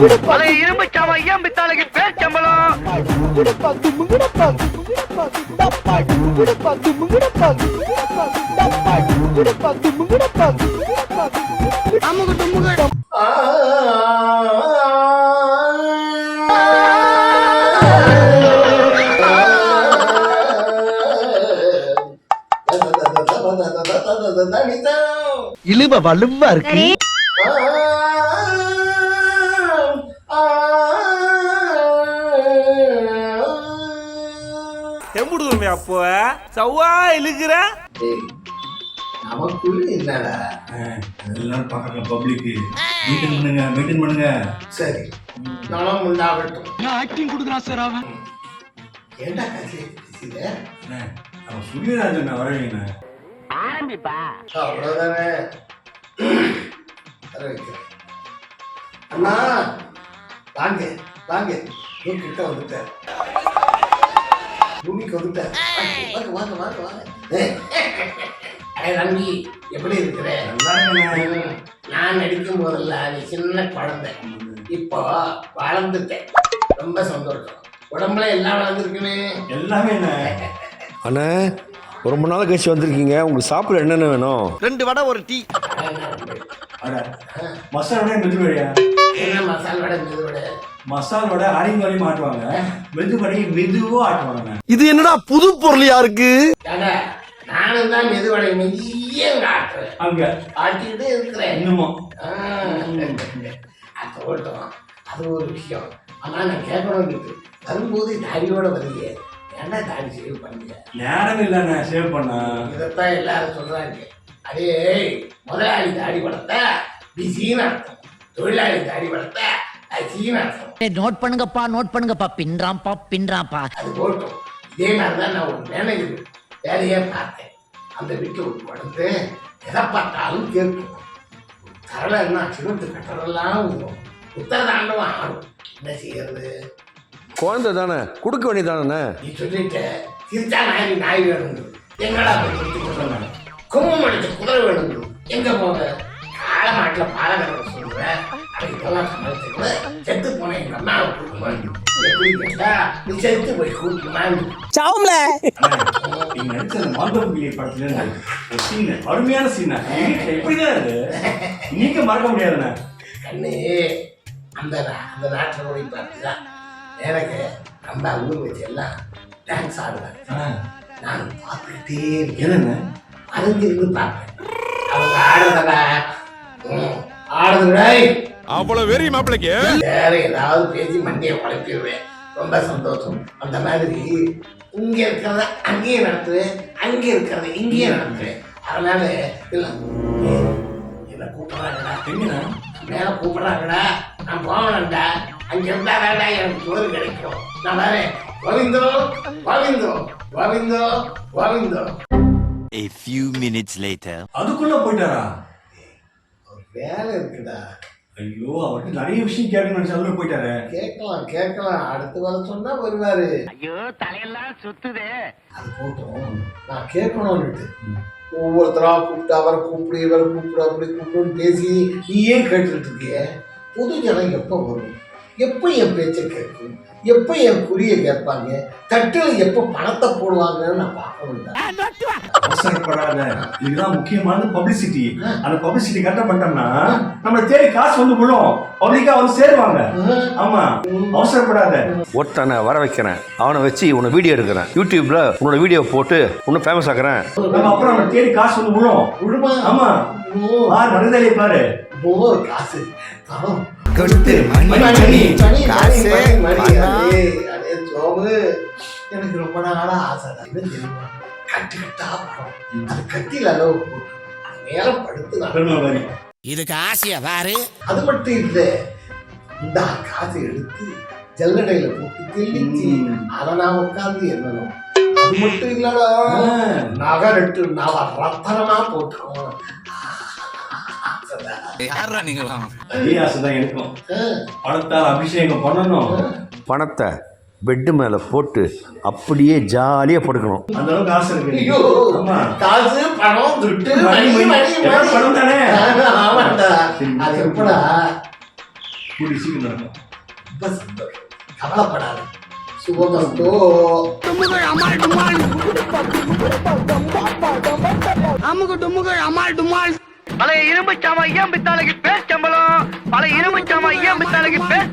பழைய இரும்பு சாமா ஐயம்பித்தாளுக்கு பேர் சம்பளம். இழுவ வலுவா இருக்கு. அப்போ? சவ்வா இழுக்கிற? நமக்குள்ள என்னடா? எல்லாரும் பார்க்கற பப்ளிக் மெயின்டைன் பண்ணுங்க மெயின்டைன் பண்ணுங்க. சரி நலம் உண்டாகட்டும். ஆக்டிங் கொடுக்குறான் சார் அவன்? ஏண்டா அண்ணே, அவன் சூரியராஜன் வரவீங்க அவ்வளோதானே வர வைக்கிறேன். அண்ணா வாங்க வாங்க. உன் கிட்ட வந்துட்டேன். பூமிக்கு வந்துட்டேன். வாங்க வாங்க வாங்க வாங்க. அடே தம்பி எப்படி இருக்கிற? நான் நடிக்கும் போதெல்லாம் நீ சின்ன குழந்தை. இப்போ வளர்ந்துட்டேன். ரொம்ப சந்தோஷம். உடம்புல எல்லாம் வளர்ந்துருக்குன்னு எல்லாமே என்ன அண்ணே ரொம்ப நாள் கழிச்சு வந்திருக்கீங்க. உங்களுக்கு சாப்பிட என்னென்ன வேணும்? ரெண்டு வடை ஒரு டீ. மசால் வடை மெது வடையா என்ன மசால் வடை மெது வடை மசால் வடை வரையும் ஆட்டுவாங்க. மெது வடையை மெதுவா ஆட்டுவாங்க. இது என்னடா புது பொருளியா இருக்கு? ஏடா, நானும் தான் மெது வடை மெய்யே ஆட்டுறேன். அங்க. ஆட்டிக்கிட்டே இருக்கிறேன். இன்னமும் ஆ, அது போட்டோம். அது ஒரு விஷயம். ஆனா நான் கேட்கணும் இருக்கு. வரும்போது தாடியோட வரீங்க ஏன்டா தாடி சேவ் பண்ணீங்க? நேரம் இல்லைண்ணே சேவ் பண்ண இதைத்தான் எல்லாரும் சொல்றாங்க. அடே முதலாளி தாடி வளர்த்தா பிஸின்னு அர்த்தம். தொழிலாளி தாடி வளர்த்தா அசின்னு அர்த்தம். நோட் பண்ணுங்கப்பா நோட் பண்ணுங்கப்பா. பின்றாம்பா பின்றாம்பா அது போட்டோம். இதே மாதிரி தான் நான் ஒரு மேனேஜர் வேலையே பார்த்தேன். அந்த வீட்டில் ஒரு குழந்தை எதை பார்த்தாலும் கேட்கும். தரல என்ன சிவத்து கட்டரெல்லாம் உத்தரதாண்டவம் ஆடும். என்ன செய்யறது? குழந்தை தானே? கொடுக்க வேண்டியதானே நீ சொல்லிட்ட சிரிச்சா நாய் நாய் வேணுங்க எங்கடா சொன்ன கும்பம் அடிச்ச குதிரை வேணுங்க எங்க போக? கால மாட்டில் பாலகரை சொல்றேன் அது இதெல்லாம் சமைச்சிருக்க செத்து போன எங்க கேட்டா நீ செத்து போய் கூட்டுமான்னு நீங்க நடிச்ச அந்த மாந்தவங்கிலி படத்துல ஒரு சீன் அருமையான சீன் எப்படிதான் இது நீங்க மறக்க முடியாதுண்ணே. கண்ணு அந்த நா- அந்த நாட்டில் போய் பார்த்துதான் எனக்கு அந்த ஊர் வச்சு எல்லாம் டான்ஸ் ஆடுவாங்க. ஆ, நான் பார்த்துக்கிட்டே இருக்கேன். அறிஞ்சிருந்து பார்ப்பேன். அவங்க ஆடுறதா ம், ஆடுதுடா அவ்வளவு வெறி மாப்பிளைக்கு? வேற ஏதாவது பேசி மண்டியை குழப்பிடுவேன். ரொம்ப சந்தோஷம். அந்த மாதிரி இங்க இருக்கிறத அங்கேயே நடத்துவேன். அங்கே இருக்கிறத இங்கேயே நடத்துவேன். அதனால இல்ல. என்ன கூப்பிடுறாங்கடா? எங்கண்ணா மேல கூப்பிடுறாங்கடா. நான் போகணும்டா அங்க இருந்தா வேடா எனக்கு சோறு கிடைக்கும். நான் வரேன். கோவிந்தோ கோவிந்தோ கோவிந்தோ கோவிந்தோ. A few minutes later. அதுக்குள்ள போயிட்டாரா? ஒரு வேலை இருக்குடா. ஐயோ அவர்கிட்ட நிறைய விஷயம் கேட்கணும்னு நினைச்சு அதுல போயிட்டாரு. கேட்கலாம் கேட்கலாம். அடுத்து வர சொன்னா வருவாரு. ஐயோ தலையெல்லாம் சுத்துதே. அது போட்டோம் நான் கேட்கணும்னுட்டு. ஒவ்வொருத்தரா கூப்பிட்டு அவரை கூப்பிடு இவரை கூப்பிடு அப்படி கூப்பிடுன்னு பேசி நீ ஏன் கேட்டுட்டு இருக்கிய. புது ஜனம் எப்போ வரும்? எப்போ என் பேச்சை கேட்கும் எப்போ என் குறியை கேட்பாங்க? தட்டில் எப்போ பணத்தை போடுவாங்கன்னு நான் பார்க்கணும்டா அவசரப்படாத. இதுதான் முக்கியமானது பப்ளிசிட்டி அந்த பப்ளிசிட்டி கரெக்டா பண்ணிட்டோம்னா நம்ம தேடி காசு வந்து விழும். பப்ளிக்கா வந்து சேருவாங்க. ஆமா. அவசரப்படாத. ஒருத்தனை வர வைக்கிறேன். அவனை வச்சு உன்னை வீடியோ எடுக்கிறேன். யூடியூப்ல உன்னோட வீடியோ போட்டு உன்னை ஃபேமஸ் ஆக்குறேன். நம்ம அப்புறம் நம்ம தேடி காசு வந்து விழும். விடுமா ஆமா. பாரு மனிதலை பாரு. ஓ, காசு. பணம் கொட்டு மணி மணி, மணி மணி, காசு பணம். சோமு. எனக்கு ரொம்ப நாளா ஆசை. தான் தெரியுமா? கட்டு கட்டா படம் அது கட்டில அளவு போட்டு. மேல படுத்து நான் மாதிரி இதுக்கு ஆசையா பாரு. அது மட்டும் இல்லை. இந்த காசை எடுத்து ஜல்லடையில போட்டு தெளிச்சு. அதை நான் உட்கார்ந்து எண்ணணும். அது மட்டும் இல்லடா. நகை ரெட்டு நவ ரத்தனமா போட்டுக்கணும் யாரா எனக்கும் பணத்தால் அபிஷேகம் பண்ணணும். பணத்தை பெட்டு மேலே போட்டு அப்படியே ஜாலியாக படுக்கணும். அந்த அளவுக்கு ஆசை ஐயோ இருக்கு ஆமா. காசு பணம் துட்டு மணி, மணி மணி. மணி எல்லாம் பணம் தானே? ஆமாண்டா சரி, அது சரி. எப்படா? கூடி சீக்கிரம் நடக்கும். ரொம்ப சந்தோஷம் கவலைப்படாத. சுபமஸ்தோ பழைய இரும்பு சாமா ஏன் பித்தாளுக்கு பேர் சம்பளம் இரும்பு சாமா ஐயா பித்தாளுக்கு பேர்